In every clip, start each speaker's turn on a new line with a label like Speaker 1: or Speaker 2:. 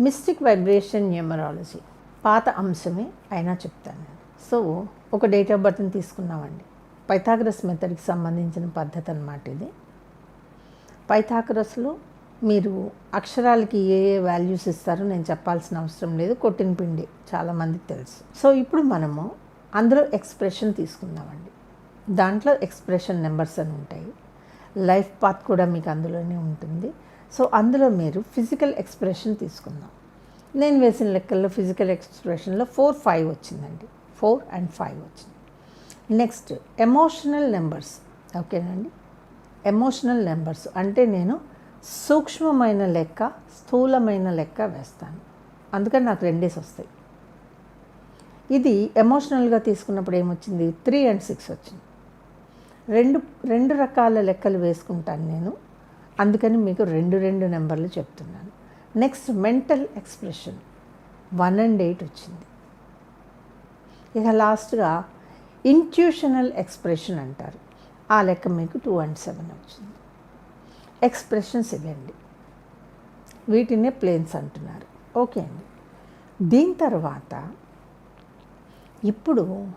Speaker 1: Mystic vibration numerology పాత అంశమే అయినా చెప్తాను సో ఒక డేట్ ఆఫ్ బర్త్ని తీసుకున్నామండి. పైథాగ్రస్ మెథడ్కి సంబంధించిన పద్ధతి అనమాట ఇది. పైథాగ్రస్లో మీరు అక్షరాలకి ఏ ఏ వాల్యూస్ ఇస్తారో నేను చెప్పాల్సిన అవసరం లేదు. కొట్టిన పిండి చాలామందికి తెలుసు. సో ఇప్పుడు మనము అందులో ఎక్స్ప్రెషన్ తీసుకుందామండి. దాంట్లో ఎక్స్ప్రెషన్ నెంబర్స్ అని ఉంటాయి. లైఫ్ పాత్ కూడా మీకు అందులోనే ఉంటుంది. సో అందులో మీరు ఫిజికల్ ఎక్స్ప్రెషన్ తీసుకుందాం. నేను వేసిన లెక్కల్లో ఫిజికల్ ఎక్స్ప్రెషన్లో ఫోర్ ఫైవ్ వచ్చిందండి. ఫోర్ అండ్ ఫైవ్ వచ్చింది. Next emotional numbers. ఓకేనండి? Emotional numbers. అంటే నేను సూక్ష్మమైన లెక్క స్థూలమైన లెక్క వేస్తాను. అందుకని నాకు రెండేసి వస్తాయి. ఇది ఎమోషనల్గా తీసుకున్నప్పుడు ఏమొచ్చింది? త్రీ అండ్ సిక్స్ వచ్చింది. రెండు రెండు రకాల లెక్కలు వేసుకుంటాను నేను. అందుకని మీకు రెండు రెండు నెంబర్లు చెప్తున్నాను. Next mental expression one and eight వచ్చింది. ఇక లాస్ట్గా ఇంట్యూషనల్ ఎక్స్ప్రెషన్ అంటారు. ఆ లెక్క మీకు టూ అండ్ సెవెన్ వచ్చింది. ఎక్స్ప్రెషన్స్ ఇవ్వండి. వీటినే ప్లేన్స్ అంటున్నారు. ఓకే అండి. దీని తర్వాత ఇప్పుడు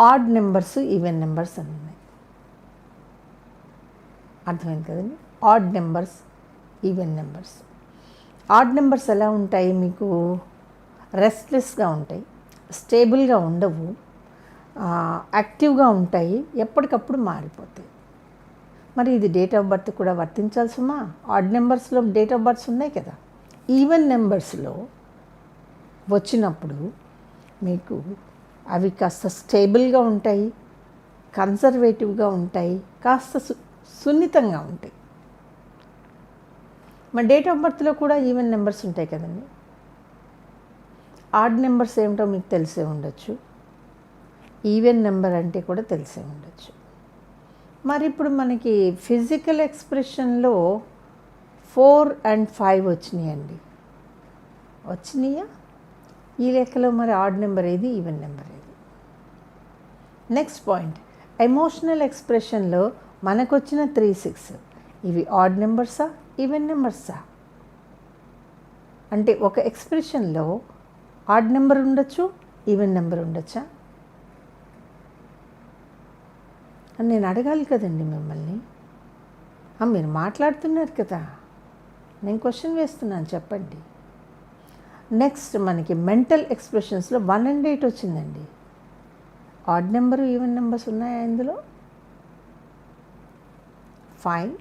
Speaker 1: ఆడ్ నెంబర్స్ ఈవెన్ నెంబర్స్ అని ఉన్నాయి. అర్థమైంది కదండి? Odd numbers even numbers odd numbers ఎలా ఉంటాయి మీకు? రెస్ట్లెస్గా ఉంటాయి స్టేబుల్గా ఉండవు యాక్టివ్గా ఉంటాయి ఎప్పటికప్పుడు మారిపోతాయి. మరి ఇది డేట్ ఆఫ్ బర్త్ కూడా వర్తించాల్సిమా ఆడ్ నెంబర్స్లో డేట్ ఆఫ్ బర్త్స్ ఉన్నాయి కదా? ఈవెన్ నెంబర్స్లో వచ్చినప్పుడు మీకు అవి కాస్త స్టేబుల్గా ఉంటాయి కన్సర్వేటివ్గా ఉంటాయి కాస్త సు సున్నితంగా ఉంటాయి. మరి డేట్ ఆఫ్ బర్త్లో కూడా ఈవెన్ నెంబర్స్ ఉంటాయి కదండి. ఆడ్ నెంబర్స్ ఏమిటో మీకు తెలిసే ఉండొచ్చు. ఈవెన్ నెంబర్ అంటే కూడా తెలిసే ఉండొచ్చు. మరి ఇప్పుడు మనకి ఫిజికల్ ఎక్స్ప్రెషన్లో ఫోర్ అండ్ ఫైవ్ వచ్చినాయండి. వచ్చినాయా? ఈ లెక్కలో మరి ఆడ్ నెంబర్ ఏది ఈవెన్ నెంబర్ ఏది? నెక్స్ట్ పాయింట్ ఎమోషనల్ ఎక్స్ప్రెషన్లో మనకొచ్చిన త్రీ సిక్స్ ఇవి ఆడ్ నెంబర్సా ఈవెన్ నెంబర్సా అంటే ఒక ఎక్స్ప్రెషన్లో ఆడ్ నెంబర్ ఉండొచ్చు ఈవెన్ నెంబర్ ఉండొచ్చా? అని నేను అడగాలి కదండి మిమ్మల్ని. మీరు మాట్లాడుతున్నారు కదా. నేను క్వశ్చన్ వేస్తున్నాను చెప్పండి. నెక్స్ట్ మనకి మెంటల్ ఎక్స్ప్రెషన్స్లో వన్ అండ్ ఎయిట్ వచ్చిందండి. ఆడ్ నెంబరు ఈవెన్ నెంబర్స్ ఉన్నాయా ఇందులో? ఫైన్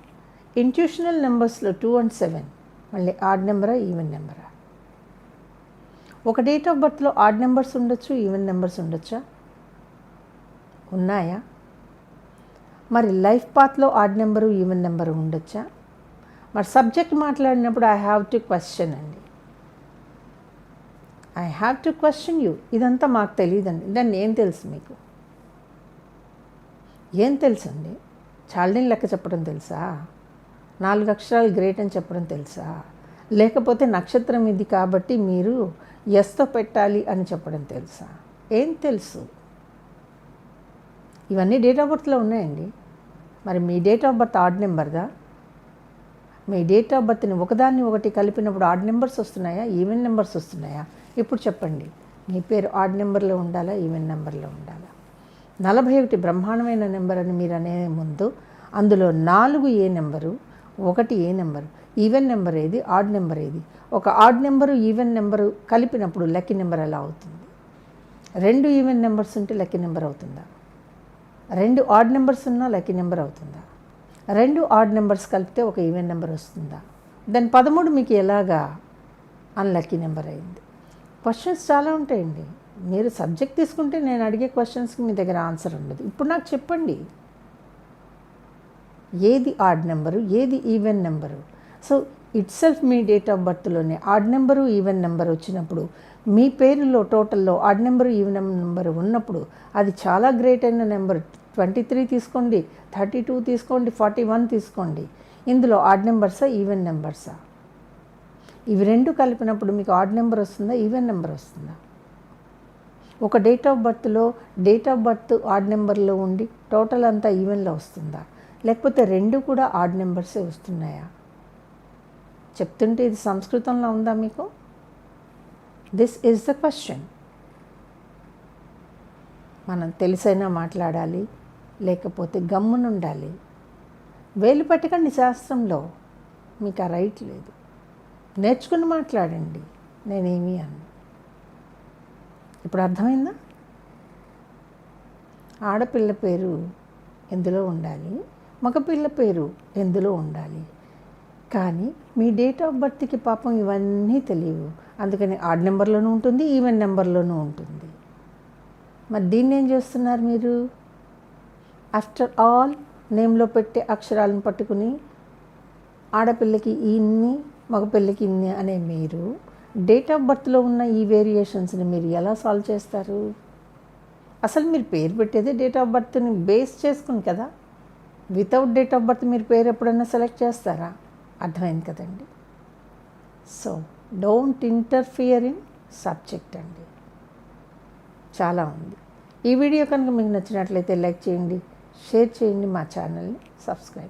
Speaker 1: ఇంట్యూషనల్ నెంబర్స్లో టూ అండ్ సెవెన్ మళ్ళీ ఆడ్ నెంబరా ఈవెన్ నెంబరా ఒక డేట్ ఆఫ్ బర్త్లో ఆడ్ నెంబర్స్ ఉండొచ్చు ఈవెన్ నెంబర్స్ ఉండొచ్చా? ఉన్నాయా? మరి లైఫ్ పాత్లో ఆడ్ నెంబరు ఈవెన్ నెంబరు ఉండొచ్చా? మరి సబ్జెక్ట్ మాట్లాడినప్పుడు ఐ హ్యావ్ టు క్వశ్చన్ అండి. I have to question you ఇదంతా మాకు తెలియదండి దాన్ని ఏం తెలుసు మీకు? ఏం తెలుసండి? చాలని లెక్క చెప్పడం తెలుసా? నాలుగు అక్షరాలు గ్రేట్ అని చెప్పడం తెలుసా? లేకపోతే నక్షత్రం ఇది కాబట్టి మీరు ఎస్తో పెట్టాలి అని చెప్పడం తెలుసా? ఏం తెలుసు? ఇవన్నీ డేట్ ఆఫ్ బర్త్లో ఉన్నాయండి. మరి మీ డేట్ ఆఫ్ బర్త్ ఆడ్ నెంబర్దా మీ డేట్ ఆఫ్ బర్త్ని ఒకదాన్ని ఒకటి కలిపినప్పుడు ఆడ్ నెంబర్స్ వస్తున్నాయా? ఈవెన్ నెంబర్స్ వస్తున్నాయా? ఇప్పుడు చెప్పండి. మీ పేరు ఆడ్ నెంబర్లో ఉండాలా? ఈవెన్ నెంబర్లో ఉండాలా? నలభై ఒకటి బ్రహ్మాండమైన నెంబర్ అని మీరు అనే ముందు అందులో నాలుగు ఏ నెంబరు ఒకటి ఏ నెంబర్? ఈవెన్ నెంబర్ ఏది? ఆడ్ నెంబర్ ఏది? ఒక ఆడ్ నెంబరు ఈవెన్ నెంబరు కలిపినప్పుడు లక్కీ నెంబర్ ఎలా అవుతుంది? రెండు ఈవెన్ నెంబర్స్ ఉంటే లక్కీ నెంబర్ అవుతుందా? రెండు ఆడ్ నెంబర్స్ ఉన్నా లక్కీ నెంబర్ అవుతుందా? రెండు ఆడ్ నెంబర్స్ కలిపితే ఒక ఈవెన్ నెంబర్ వస్తుందా? దాని పదమూడు మీకు ఎలాగా అన్లక్కీ నెంబర్ అయింది? క్వశ్చన్స్ చాలా ఉంటాయండి. మీరు సబ్జెక్ట్ తీసుకుంటే నేను అడిగే క్వశ్చన్స్కి మీ దగ్గర ఆన్సర్ ఉండదు. ఇప్పుడు నాకు చెప్పండి. ఏది ఆడ్ నెంబరు ఏది even number. So itself మీ డేట్ ఆఫ్ బర్త్లోనే ఆడ్ నెంబరు ఈవెన్ నెంబర్ వచ్చినప్పుడు మీ పేరులో టోటల్లో ఆడ్ నెంబరు ఈవెన్ నెంబర్ ఉన్నప్పుడు అది చాలా గ్రేట్ అయిన నెంబర్. ట్వంటీ త్రీ తీసుకోండి థర్టీ టూ తీసుకోండి ఫార్టీ వన్ తీసుకోండి. ఇందులో ఆడ్ నెంబర్సా ఈవెన్ నెంబర్సా? ఇవి రెండు కలిపినప్పుడు మీకు ఆడ్ నెంబర్ వస్తుందా ఈవెన్ నెంబర్ వస్తుందా? ఒక డేట్ ఆఫ్ బర్త్లో డేట్ ఆఫ్ బర్త్ ఆడ్ నెంబర్లో ఉండి టోటల్ అంతా ఈవెన్లో వస్తుందా? లేకపోతే రెండు కూడా ఆడ్ నెంబర్సే వస్తున్నాయా? చెప్తుంటే ఇది సంస్కృతంలో ఉందా మీకు? దిస్ ఈజ్ ద క్వశ్చన్ మనం తెలిసైనా మాట్లాడాలి లేకపోతే గమ్మునుండాలి. వేలు పట్టకండి శాస్త్రంలో. మీకు ఆ రైట్ లేదు. నేర్చుకుని మాట్లాడండి. నేనేమి అన్ను. ఇప్పుడు అర్థమైందా? ఆడపిల్ల పేరు ఎందులో ఉండాలి? మగపిల్ల పేరు ఎందులో ఉండాలి? కానీ మీ డేట్ ఆఫ్ బర్త్కి పాపం ఇవన్నీ తెలియవు. అందుకని ఆడ్ నెంబర్లోనూ ఉంటుంది ఈవెన్ నెంబర్లోనూ ఉంటుంది. మరి దీన్ని ఏం చేస్తున్నారు మీరు? ఆఫ్టర్ ఆల్ నేమ్లో పెట్టే అక్షరాలను పట్టుకుని ఆడపిల్లకి ఇన్ని మగపిల్లకి ఇన్ని అనే మీరు డేట్ ఆఫ్ బర్త్లో ఉన్న ఈ వేరియేషన్స్ని మీరు ఎలా సాల్వ్ చేస్తారు? అసలు మీరు పేరు పెట్టేదే డేట్ ఆఫ్ బర్త్ని బేస్ చేసుకుని కదా? వితౌట్ డేట్ ఆఫ్ బర్త్ మీరు పేరు ఎప్పుడైనా సెలెక్ట్ చేస్తారా? అర్థమైంది కదండి. So don't interfere in subject అండి. చాలా ఉంది. ఈ వీడియో కనుక మీకు నచ్చినట్లయితే లైక్ చేయండి షేర్ చేయండి మా ఛానల్ని సబ్స్క్రైబ్